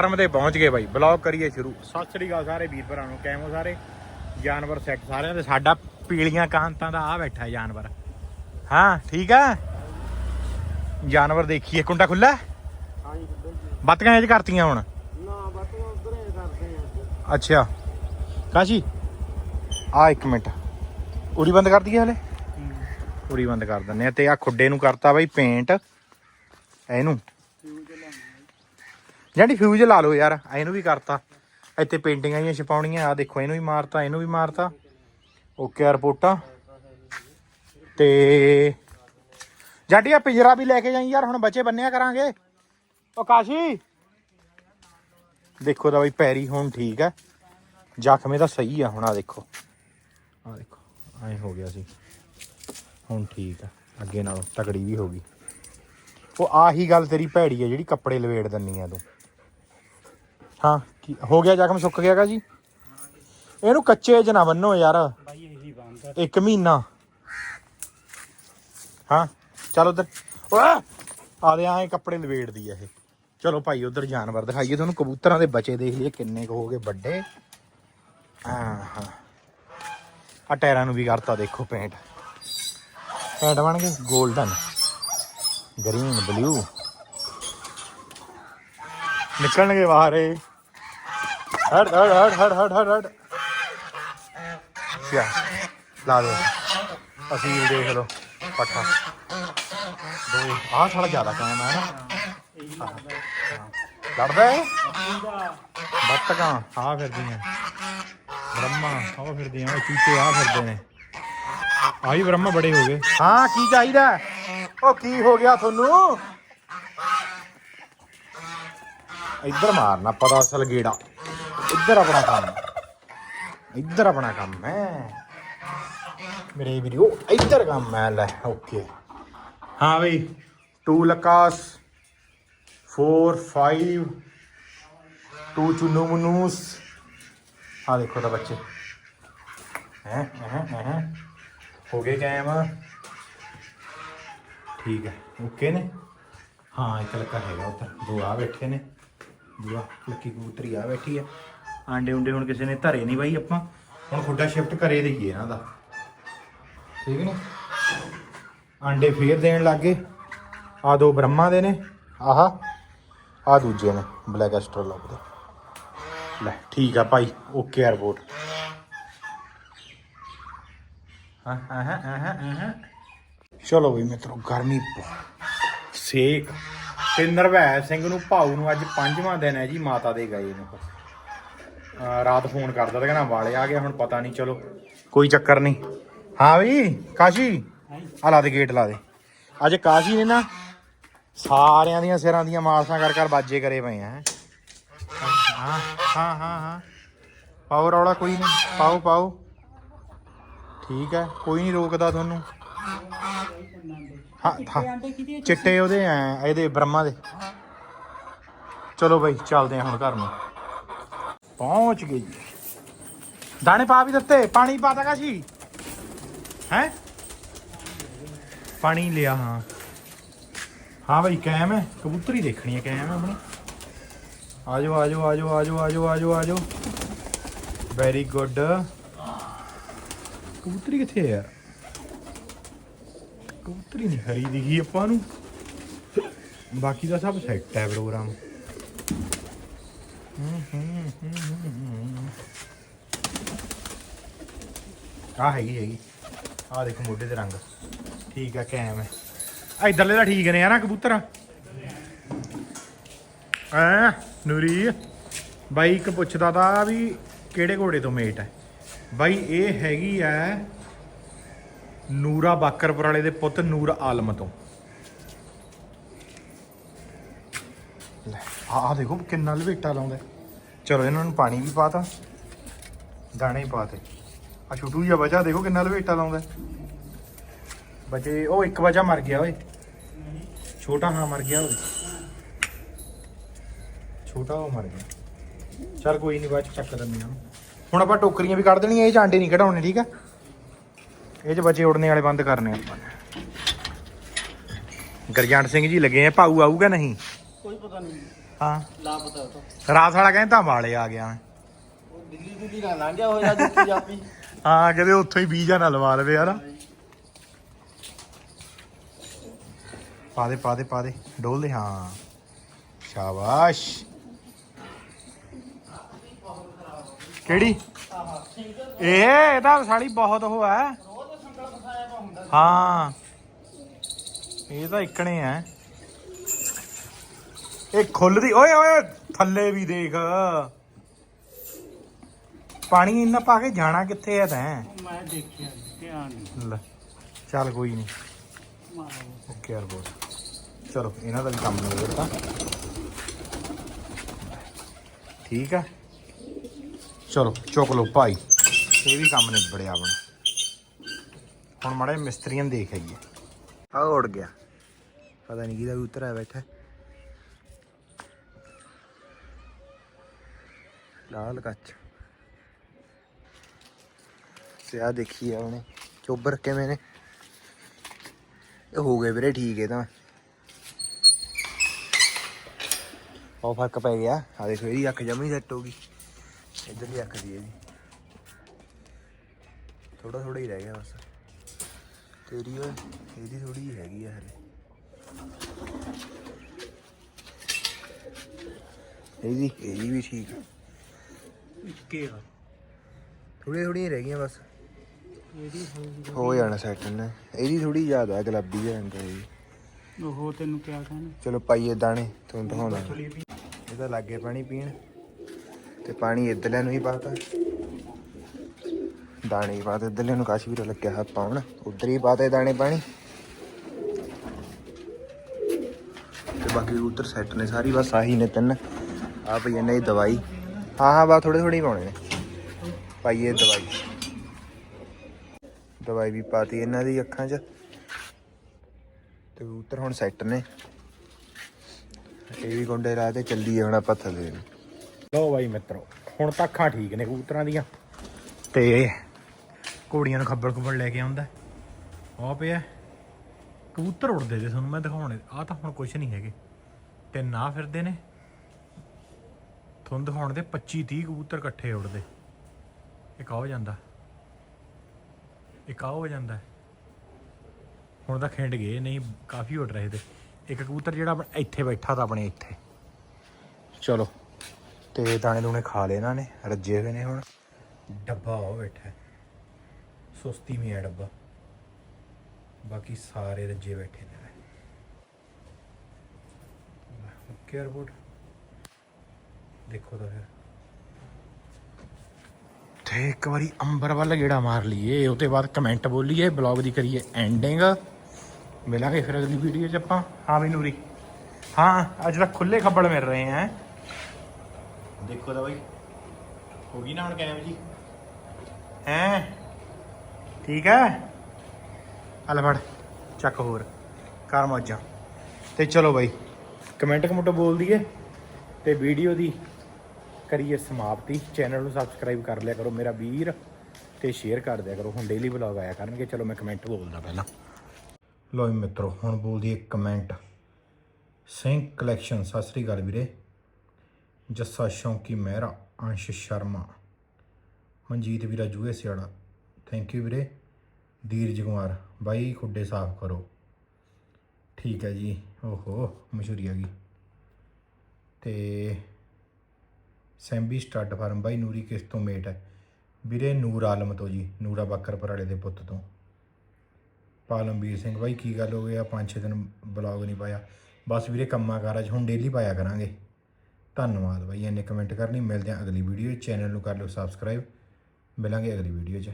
Farm ਤੇ ਪਹੁੰਚ ਗਏ ਬਾਈ। ਬਲੌਗ ਕਰੀਏ ਸ਼ੁਰੂ। ਸਤਿ ਸ੍ਰੀ ਅਕਾਲ ਸਾਰੇ ਵੀਰ ਭਰਾ ਨੂੰ ਕੈਮੋ ਸਾਰੇ? ਜਾਨਵਰ ਸੈੱਟ ਸਾਰਿਆਂ ਦੇ। ਸਾਡਾ ਪੀਲੀਆਂ ਕਾਂਤਾਂ ਦਾ ਆ ਬੈਠਾ ਜਾਨਵਰ। ਹਾਂ ਠੀਕ ਆ ਜਾਨਵਰ ਦੇਖੀਏ। ਕੁੰਡਾ ਖੁੱਲਾ ਹਾਂਜੀ ਬੱਤਕਾਂ ਇਹ 'ਚ ਕਰਤੀਆਂ ਹੁਣ? ਨਾ ਬਸ ਉਧਰ ਹੀ ਕਰਦੇ ਆ ਅੱਛਾ। ਕਾਸ਼ੀ ਆ ਇੱਕ ਮਿੰਟ। ਉਰੀ ਬੰਦ ਕਰ ਦਈਏ ਹਲੇ? ਉਰੀ ਬੰਦ ਕਰ ਦਿੰਨੇ ਆ ਤੇ ਆ ਖੁੱਡੇ ਨੂੰ ਕਰਤਾ ਬਾਈ ਪੇਂਟ ਇਹਨੂੰ। ਜਿਹੜੀ ਫਿਊਜ਼ ਲਾ ਲਓ ਯਾਰ ਇਹਨੂੰ ਵੀ ਕਰਤਾ। ਇੱਥੇ ਪੇਂਟਿੰਗਾਂ ਜੀਆਂ ਛਪਾਉਣੀਆਂ ਆ ਦੇਖੋ ਇਹਨੂੰ ਵੀ ਮਾਰਤਾ, ਇਹਨੂੰ ਵੀ ਮਾਰਤਾ। ਓਕੇ ਆ ਰਿਪੋਰਟਾਂ ਤੇ ਜਾਡੀ ਆ ਪਿੰਜਰਾ ਵੀ ਲੈ ਕੇ ਜਾਈ ਯਾਰ, ਹੁਣ ਬੱਚੇ ਬੰਨਿਆ ਕਰਾਂਗੇ। ਓ ਕਾਸ਼ੀ। ਦੇਖੋ ਤਾਂ ਬਈ ਪੈਰੀ ਹੁਣ ਠੀਕ ਹੈ। ਜ਼ਖਮੇ ਤਾਂ ਸਹੀ ਆ ਹੁਣ ਆ ਦੇਖੋ। ਆ ਦੇਖੋ ਐ ਹੋ ਗਿਆ ਸੀ। ਹੁਣ ਠੀਕ ਆ, ਅੱਗੇ ਨਾਲੋਂ ਤਕੜੀ ਵੀ ਹੋ ਗਈ। ਉਹ ਆਹੀ ਗੱਲ ਤੇਰੀ ਭੈੜੀ ਆ ਜਿਹੜੀ ਕੱਪੜੇ ਲਵੇੜ ਦਿੰਨੀ ਆ ਤੂੰ। ਹਾਂ ਕੀ ਹੋ ਗਿਆ ਜ਼ਖਮ ਸੁੱਕ ਗਿਆਗਾ ਜੀ? ਇਹਨੂੰ ਕੱਚੇ ਚ ਨਾ ਬੰਨੋ ਯਾਰ। ਬਾਈ ਇਹੀ ਬੰਦ ਇੱਕ ਮਹੀਨਾ। ਹਾਂ ਚੱਲ ਉਧਰ। ਆ ਦੇ ਆਏ ਕੱਪੜੇ ਲਵੇੜਦੀ ਆ ਇਹ। ਚਲੋ ਭਾਈ ਉਧਰ ਜਾਨਵਰ ਦਿਖਾਈਏ ਤੁਹਾਨੂੰ। ਕਬੂਤਰਾਂ ਦੇ ਬੱਚੇ ਦੇਖ ਲਈਏ ਕਿੰਨੇ ਕੁ ਹੋ ਗਏ ਵੱਡੇ। ਹਾਂ ਹਾਂ। ਆ ਟਾਇਰਾਂ ਨੂੰ ਵੀ ਕਰਤਾ ਦੇਖੋ ਪੇਂਟ। ਪੇਂਟ ਬਣ ਗਏ 골ਡਨ ਗ੍ਰੀਨ ਬਲੂ। ਨਿਕਲਣਗੇ ਬਾਹਰ ਇਹ। ਹਟ ਹਟ ਹਟ ਹਟ ਹਟ ਹਟ ਹਟ ਕਿਆ ਲਾ ਦੋ। ਅਸੀਂ ਦੇਖ ਲਓ ਪੱਠਾ। ਦੋ ਆਹ ਥੋੜਾ ਜ਼ਿਆਦਾ ਕਾਇਮ ਹੈ ਨਾ। ਲੜਦਾ ਹੈ ਬੱਤਕਾਂ ਆ ਫਿਰਦੀਆਂ। ਬ੍ਰਹਮਾ ਆ ਫਿਰਦੀਆਂ। ਉਹ ਚੂਚੇ ਆ ਫਿਰਦੇ ਨੇ। ਆਹੀ ਬ੍ਰਹਮਾ ਬੜੇ ਹੋ ਗਏ। ਹਾਂ ਕੀ ਚਾਹੀਦਾ? ਉਹ ਕੀ ਹੋ ਗਿਆ ਤੁਹਾਨੂੰ? ਇੱਧਰ ਮਾਰਨਾ ਪਤਾ ਅਸਲ ਗੇੜਾ। ਇੱਧਰ ਆਪਣਾ ਕੰਮ। ਇੱਧਰ ਆਪਣਾ ਕੰਮ ਹੈ। ਮੇਰੇ ਵੀਡੀਓ ਇੱਧਰ ਕੰਮ ਹੈ, ਲੈ ਓਕੇ ਹਾਂ ਬਈ 2 ਲਕਾਸ 4 5 2 ਚੁੰਨੂ ਮਨੂਸ। ਆ ਦੇਖੋ ਤਾਂ ਬੱਚੇ। ਹੈ ਹੈ ਹੈ। ਹੋ ਗਏ ਕਾਇਮ। ਠੀਕ ਹੈ ਓਕੇ ਨੇ? ਹਾਂ, ਇੱਕ ਲੱਕਾ ਹੈਗਾ ਉੱਧਰ। ਦੋ ਆ ਬੈਠੇ ਨੇ। ਦੂਆ ਲੱਕੀ ਕਬੂਤਰੀ ਆ ਬੈਠੀ ਹੈ। ਆਂਡੇ ਉਂਡੇ ਹੁਣ ਕਿਸੇ ਨੇ ਧਰੇ ਨਹੀਂ ਬਾਈ ਆਪਾਂ। ਹੁਣ ਖੁੱਡਾ ਸ਼ਿਫਟ ਕਰੇ ਦਈਏ ਇਹਨਾਂ ਦਾ। ਠੀਕ ਨੇ? ਆਂਡੇ ਫੇਰ ਦੇਣ ਲੱਗੇ ਆ ਦੋ ਬ੍ਰਹਮਾ ਦੇ ਨੇ, ਆਹ ਆ ਦੂਜੇ ਨੇ ਬਲੈਕ ਐਸਟਰੋਲੌਗ ਦੇ। ਲੈ, ਠੀਕ ਆ ਭਾਈ ਓਕੇ ਆ ਰਿਪੋਰਟ ਹਾਂ ਹਾਂ ਹਾਂ ਹਾਂ ਚਲੋ ਵੀ ਮਿੱਤਰੋ, ਗਰਮੀ ਬਹੁਤ। ਸੇਕ। ਤੇ ਨਰਵੈ ਸਿੰਘ ਨੂੰ ਭਾਊ ਨੂੰ ਅੱਜ ਪੰਜਵਾਂ ਦਿਨ ਹੈ ਜੀ, ਮਾਤਾ ਦੇ ਗਏ ਨੇ। ਰਾਤ ਫੋਨ ਕਰਦਾ ਤਾਂ ਕਹਿੰਦਾ ਵਾਲੇ ਆ ਗਿਆ ਹੁਣ ਪਤਾ ਨਹੀਂ, ਚਲੋ। ਕੋਈ ਚੱਕਰ ਨਹੀਂ। ਹਾਂ ਵੀ, ਕਾਸ਼ੀ? ਆ ਲਾ ਦੇ ਗੇਟ ਲਾ ਦੇ। ਅੱਜ ਕਾਸ਼ੀ ਨੇ ਨਾ ਸਾਰਿਆਂ ਦੀਆਂ ਸਿਰਾਂ ਦੀਆਂ ਮਾਰਸਾਂ ਕਰ ਕਰ ਬਾਜੇ ਕਰੇ ਪਏ ਆ। ਹਾਂ ਹਾਂ ਹਾਂ ਹਾਂ। ਪਾਓ ਰੌਲਾ, ਕੋਈ ਨਹੀਂ। ਪਾਓ ਪਾਓ। ਠੀਕ ਹੈ, ਕੋਈ ਨਹੀਂ ਰੋਕਦਾ ਤੁਹਾਨੂੰ। ਹਾਂ ਚਿੱਟੇ ਉਹਦੇ ਆ ਇਹਦੇ ਬ੍ਰਹਮਾ ਦੇ। ਚਲੋ ਬਈ, ਚੱਲਦੇ ਆ ਹੁਣ ਘਰ ਨੂੰ। ਪਹੁੰਚ ਗਈ। ਦਾਣੇ ਪਾ ਵੀ ਦਿੱਤੇ, ਪਾਣੀ ਪਾਤਾ ਕਾਸ਼ੀ। ਹੈ? ਪਾਣੀ ਲਿਆ, ਹਾਂ। ਹਾਂ ਬਈ ਕਾਇਮ ਹੈ। ਕਬੂਤਰੀ ਦੇਖਣੀ ਹੈ ਕਾਇਮ ਹੈ ਆਪਣੀ। ਆਜੋ ਆਜੋ ਆਜੋ ਆਜੋ ਆਜੋ ਆਜੋ ਆਜੋ। ਵੈਰੀ ਗੁੱਡ ਕਬੂਤਰੀ ਕਿੱਥੇ ਹੈ ਯਾਰ? ਕਬੂਤਰੀ ਨਹੀਂ ਹਰੀ ਦਿਖੀ ਆਪਾਂ ਨੂੰ। ਬਾਕੀ ਦਾ ਸਭ ਸੈੱਟ ਹੈ ਪ੍ਰੋਗਰਾਮ ਆ ਹੈਗੀ ਹੈਗੀ। ਆ ਦੇਖੋ ਮੋਢੇ ਤੇ ਰੰਗ। ਠੀਕ ਆ ਕਾਇਮ ਹੈ। ਇਧਰਲੇ ਦਾ ਠੀਕ ਨੇ ਆ ਕਬੂਤਰ ਐ ਨੂਰੀ? ਬਾਈ ਇੱਕ ਪੁੱਛਦਾ ਤਾ ਵੀ ਕਿਹੜੇ ਘੋੜੇ ਤੋਂ ਮੇਟ ਹੈ? ਬਾਈ ਇਹ ਹੈਗੀ ਐ ਨੂਰਾ ਬਾਕਰਪੁਰ ਵਾਲੇ ਦੇ ਪੁੱਤ ਨੂਰ ਆਲਮ ਤੋਂ। ਲੈ ਆ ਦੇਖੋ ਕਿੰਨਾ ਲਵੇਟਾ ਲਾਉਂਦਾ ਚਲੋ ਇਹਨਾਂ ਨੂੰ ਪਾਣੀ ਵੀ ਪਾਤਾ, ਦਾਣੇ ਵੀ ਪਾਤੇ। ਆ ਛੋਟੂ ਜਿਹਾ ਬਚਾ ਦੇਖੋ ਕਿੰਨਾ ਲਵੇਟਾ ਲਾਉਂਦਾ ਬਚੇ ਉਹ ਇੱਕ ਬਚਾ ਮਰ ਗਿਆ ਓਏ। ਛੋਟਾ ਹਾਂ ਮਰ ਗਿਆ ਓਏ। ਛੋਟਾ ਉਹ ਮਰ ਗਿਆ। ਚਲ ਕੋਈ ਨਹੀਂ, ਬਾਅਦ ਚ ਚੱਕ ਦਿੰਦੇ ਆ ਹੁਣ ਆਪਾਂ ਟੋਕਰੀਆਂ ਵੀ ਕੱਢ ਦੇਣੀਆਂ, ਇਹ ਚ ਆਂਡੇ ਨਹੀਂ ਕਢਾਉਣੇ, ਠੀਕ ਆ? ਇਹ ਚ ਬੱਚੇ ਉੜਨੇ ਵਾਲੇ ਬੰਦ ਕਰਨੇ ਆਪਾਂ। ਗਰਜੰਟ ਸਿੰਘ ਜੀ ਲੱਗੇ ਆ, ਭਾਊ ਆਊਗਾ ਨਹੀਂ? ਕੋਈ ਪਤਾ ਨਹੀਂ। ਹਾਂ। ਲਾਪਤਾ। ਉਹ ਰਾਤ ਵਾਲਾ ਕਹਿੰਦਾ ਵਾਲੇ ਆ ਗਿਆ ਉਹ ਦਿੱਲੀ ਦਿੱਲੀ ਨਾ ਲੰਘ ਗਿਆ ਹੋਇਆ ਜੁੱਤੀ ਜਾਪੀ। ਹਾਂ ਕਿਤੇ ਉੱਥੋਂ ਹੀ ਬੀਜਾ ਨਾ ਲਵਾ ਲਵੇ ਯਾਰ। ਪਾ ਦੇ ਪਾ ਦੇ ਪਾ ਦੇ। ਡੋਲ ਦੇ ਹਾਂ। ਸ਼ਾਬਾਸ਼। ਕਿਹੜੀ? ਇਹ ਇਹਦਾ ਸਾਲੀ ਬਹੁਤ ਉਹ ਹੈ। ਹਾਂ। ਇਹ ਤਾਂ ਇਕਣੇ ਹੈ। ਇਹ ਖੁੱਲਦੀ ਓਏ ਓਏ ਥੱਲੇ ਵੀ ਦੇਖ। ਪਾਣੀ ਇੰਨਾ ਪਾ ਕੇ ਜਾਣਾ ਕਿੱਥੇ ਹੈ ਤੈਂ? ਮੈਂ ਦੇਖਿਆ ਧਿਆਨ ਨਹੀਂ ਲੈ ਚੱਲ ਕੋਈ ਨਹੀਂ ਓਕੇ ਯਾਰ ਬੋਲ ਚਲੋ ਇਹਨਾਂ ਦਾ ਵੀ ਕੰਮ ਨਹੀਂ ਕਰਤਾ ਠੀਕ ਆ। ਚਲੋ ਚੁੱਕ ਲਓ ਭਾਈ। ਇਹ ਵੀ ਕੰਮ ਨਿਬੜਿਆ ਆਪਣਾ ਹੁਣ ਮਾੜੇ ਮਿਸਤਰੀਆਂ ਦੇਖ ਆਈਏ। ਆ ਉੜ ਗਿਆ। ਪਤਾ ਨਹੀਂ ਕਿਹਦਾ ਕਬੂਤਰ ਆ ਬੈਠਾ। ਲਾਲ ਕੱਚ। ਤੇ ਆ ਦੇਖੀ ਆ ਉਹਨੇ ਚੋਬਰ ਕਿਵੇਂ ਨੇ। ਇਹ ਹੋ ਗਏ ਵੀਰੇ, ਠੀਕ ਹੈ ਤਾਂ। ਉਹ ਫ਼ਰਕ ਪੈ ਗਿਆ। ਆ ਦੇਖੋ, ਇਹਦੀ ਅੱਖ ਜਮੀ ਸੈੱਟ ਹੋ ਗਈ। ਇੱਧਰ ਦੀ ਅੱਖ ਦੀ ਇਹਦੀ। ਥੋੜਾ ਥੋੜਾ ਹੀ ਰਹਿ ਗਿਆ ਬਸ। ਤੇਰੀ ਓਏ ਇਹਦੀ ਥੋੜੀ ਜਿਹੀ ਹੈਗੀ ਆ ਹਲੇ। ਇਹਦੀ ਇਹਦੀ ਵੀ ਠੀਕ ਆ। ਇੱਕੇ ਆ। ਥੋੜੀ ਥੋੜੀ ਰਹਿ ਗਈਆਂ ਬਸ। ਇਹਦੀ ਹੋਊਗੀ ਹੋ ਜਾਣਾ ਸੈੱਟ ਨੇ ਇਹਦੀ ਥੋੜੀ ਜ਼ਿਆਦਾ ਹੈ ਗੁਲਾਬੀ ਜਿਹਾ ਰੰਗ ਹੈ ਉਹ ਤੈਨੂੰ ਕਿਆ ਕਹਿਣਾ? ਚਲੋ ਪਾਈਏ ਦਾਣੇ ਤੁਹਾਨੂੰ ਦਿਖਾਉਂਦਾ। ਇਹਦਾ ਲੱਗੇ ਪਾਣੀ ਪੀਣ। ਤੇ ਪਾਣੀ ਇੱਧਰਲੇ ਨੂੰ ਹੀ ਪਾਤਾ ਦਾਣੇ ਹੀ ਪਾਤੇ ਇੱਧਰਲੇ ਨੂੰ ਕਾਸ਼ ਵੀਰ ਲੱਗਿਆ ਹੱਥ ਪਾਉਣ। ਉਧਰ ਹੀ ਪਾਤੇ ਦਾਣੇ ਪਾਣੀ। ਤੇ ਬਾਕੀ ਉਧਰ ਸੈੱਟ ਨੇ ਸਾਰੀ ਬਸ ਆਹੀ ਨੇ ਤਿੰਨ। ਆ ਪਈ ਇਹਨਾਂ ਦੀ ਦਵਾਈ। ਹਾਂ ਹਾਂ ਬਸ ਥੋੜੇ ਥੋੜੇ ਹੀ ਪਾਉਣੇ ਨੇ। ਪਾਈਏ ਦਵਾਈ। ਦਵਾਈ ਵੀ ਪਾਤੀ ਇਹਨਾਂ ਦੀ ਅੱਖਾਂ 'ਚ। ਤੇ ਕਬੂਤਰ ਹੁਣ ਸੈੱਟ ਨੇ। ਇਹ ਵੀ ਗੁੰਡੇ ਰਾਹ ਤੇ ਚੱਲੀ ਹੁਣ ਆਪਾਂ ਥੱਲੇ ਨੂੰ। ਲੋ ਬਾਈ ਮਿੱਤਰੋ, ਹੁਣ ਤਾਂ ਅੱਖਾਂ ਠੀਕ ਨੇ ਕਬੂਤਰਾਂ ਦੀਆਂ। ਤੇ ਘੋੜੀਆਂ ਨੂੰ ਖੱਬਲ ਖੁੱਬਲ ਲੈ ਕੇ ਆਉਂਦਾ। ਆ ਪਿਆ। ਕਬੂਤਰ ਉੜਦੇ ਜੇ ਤੁਹਾਨੂੰ ਮੈਂ ਦਿਖਾਉਣੇ। ਆ ਤਾਂ ਹੁਣ ਕੁਝ ਨਹੀਂ ਹੈਗੇ। ਤੇ ਨਾ ਫਿਰਦੇ ਨੇ। ਤੁਹਾਨੂੰ ਦਿਖਾਉਣ ਦੇ 25 30 ਕਬੂਤਰ ਇਕੱਠੇ ਉੜਦੇ ਇੱਕ ਆ ਹੋ ਜਾਂਦਾ। ਇੱਕ ਆ ਹੋ ਜਾਂਦਾ। ਹੁਣ ਤਾਂ ਖਿੰਡ ਗਏ, ਨਹੀਂ, ਕਾਫੀ ਉੱਡ ਰਹੇ ਤੇ। ਇੱਕ ਕਬੂਤਰ ਜਿਹੜਾ ਇੱਥੇ ਬੈਠਾ ਤਾਂ ਆਪਣੇ ਇੱਥੇ। ਚਲੋ, ਤੇ ਦਾਣੇ ਦੂਣੇ ਖਾ ਲਏ ਇਹਨਾਂ ਨੇ, ਰੱਜੇ ਹੋਏ ਨੇ ਹੁਣ। ਡੱਬਾ ਉਹ ਬੈਠਾ ਹੈ। ਸੁਸਤੀ ਮੇ ਡੱਬਾ। ਬਾਕੀ ਸਾਰੇ ਰੱਜੇ ਬੈਠੇ ਨੇ। Okay report. ਦੇਖੋ ਤਾਂ ਫਿਰ। ਤੇ ਇੱਕ ਵਾਰੀ ਅੰਬਰ ਵੱਲ ਗੇੜਾ ਮਾਰ ਲਈਏ ਉਹਦੇ ਬਾਅਦ ਕਮੈਂਟ ਬੋਲੀਏ ਬਲੌਗ ਦੀ ਕਰੀਏ ਐਂਡਿੰਗ ਮਿਲਾਂਗੇ ਫਿਰ ਅਗਲੀ ਵੀਡੀਓ 'ਚ ਆਪਾਂ। ਹਾਂ ਵੀ ਨੂਰੀ। ਹਾਂ ਅੱਜ ਤਾਂ ਖੁੱਲੇ ਖੱਬਲ ਮਿਲ ਰਹੇ ਹੈ ਦੇਖੋ ਤਾਂ ਬਾਈ। ਹੋ ਗਈ ਨਾ ਹੁਣ ਕਾਇਮ ਜੀ? ਹੈ? ਠੀਕ ਹੈ ਹਲ ਫੜ ਚੱਕ ਹੋਰ। ਕਰ ਮੌਜਾਂ। ਤੇ ਚਲੋ ਬਾਈ ਕਮੈਂਟ ਕਮੈਂਟ ਬੋਲ ਦਈਏ। ਤੇ ਵੀਡੀਓ ਦੀ ਕਰੀਏ ਸਮਾਪਤੀ। ਚੈਨਲ ਨੂੰ ਸਬਸਕ੍ਰਾਈਬ ਕਰ ਲਿਆ ਕਰੋ ਮੇਰਾ ਵੀਰ ਤੇ ਸ਼ੇਅਰ ਕਰ ਦਿਆ ਕਰੋ। ਹੁਣ ਡੇਲੀ ਵਲੌਗ ਆਇਆ ਕਰਨਗੇ। ਚਲੋ ਮੈਂ ਕਮੈਂਟ ਬੋਲਦਾ ਪਹਿਲਾਂ। ਲੋ ਮਿੱਤਰੋ, ਹੁਣ ਬੋਲਦੀ ਇੱਕ ਕਮੈਂਟ ਸਿੰਘ ਕਲੈਕਸ਼ਨ ਸਤਿ ਸ੍ਰੀ ਅਕਾਲ ਵੀਰੇ। ਜੱਸਾ ਸ਼ੌਂਕੀ ਮਹਿਰਾ, ਅੰਸ਼ ਸ਼ਰਮਾ। ਮਨਜੀਤ ਵੀਰਾ ਜੂਏ ਸਿਆੜਾ ਥੈਂਕ ਯੂ ਵੀਰੇ। ਧੀਰਜ ਕੁਮਾਰ, ਬਾਈ ਖੁੱਡੇ ਸਾਫ਼ ਕਰੋ। ਠੀਕ ਹੈ ਜੀ। ਓਹੋ, ਮਸ਼ਹੂਰੀ ਆ ਗਈ। ਤੇ ਸੈਂਬੀ ਸਟੱਡ ਫਾਰਮ ਬਾਈ ਨੂਰੀ ਕਿਸ ਤੋਂ ਮੇਟ ਹੈ? ਵੀਰੇ ਨੂਰ ਆਲਮ ਤੋਂ ਜੀ, ਨੂਰਾ ਬੱਕਰਪੁਰ ਵਾਲੇ ਦੇ ਪੁੱਤ ਤੋਂ। ਪਾਲਮਵੀਰ ਸਿੰਘ ਬਾਈ, ਕੀ ਗੱਲ ਹੋ ਗਈ? ਆ ਪੰਜ ਛੇ ਦਿਨ ਬਲੌਗ ਨਹੀਂ ਪਾਇਆ। ਬਸ ਵੀਰੇ ਕੰਮਾਂ ਕਾਰਾਂ 'ਚ ਹੁਣ ਡੇਲੀ ਪਾਇਆ ਕਰਾਂਗੇ। ਧੰਨਵਾਦ ਬਾਈ, ਇੰਨੇ ਕਮੈਂਟ ਕਰਨੀ। ਮਿਲਦੇ ਆ ਅਗਲੀ ਵੀਡੀਓ ਚੈਨਲ ਨੂੰ ਕਰ ਲਓ ਸਬਸਕ੍ਰਾਈਬ ਮਿਲਾਂਗੇ ਅਗਲੀ ਵੀਡੀਓ 'ਚ।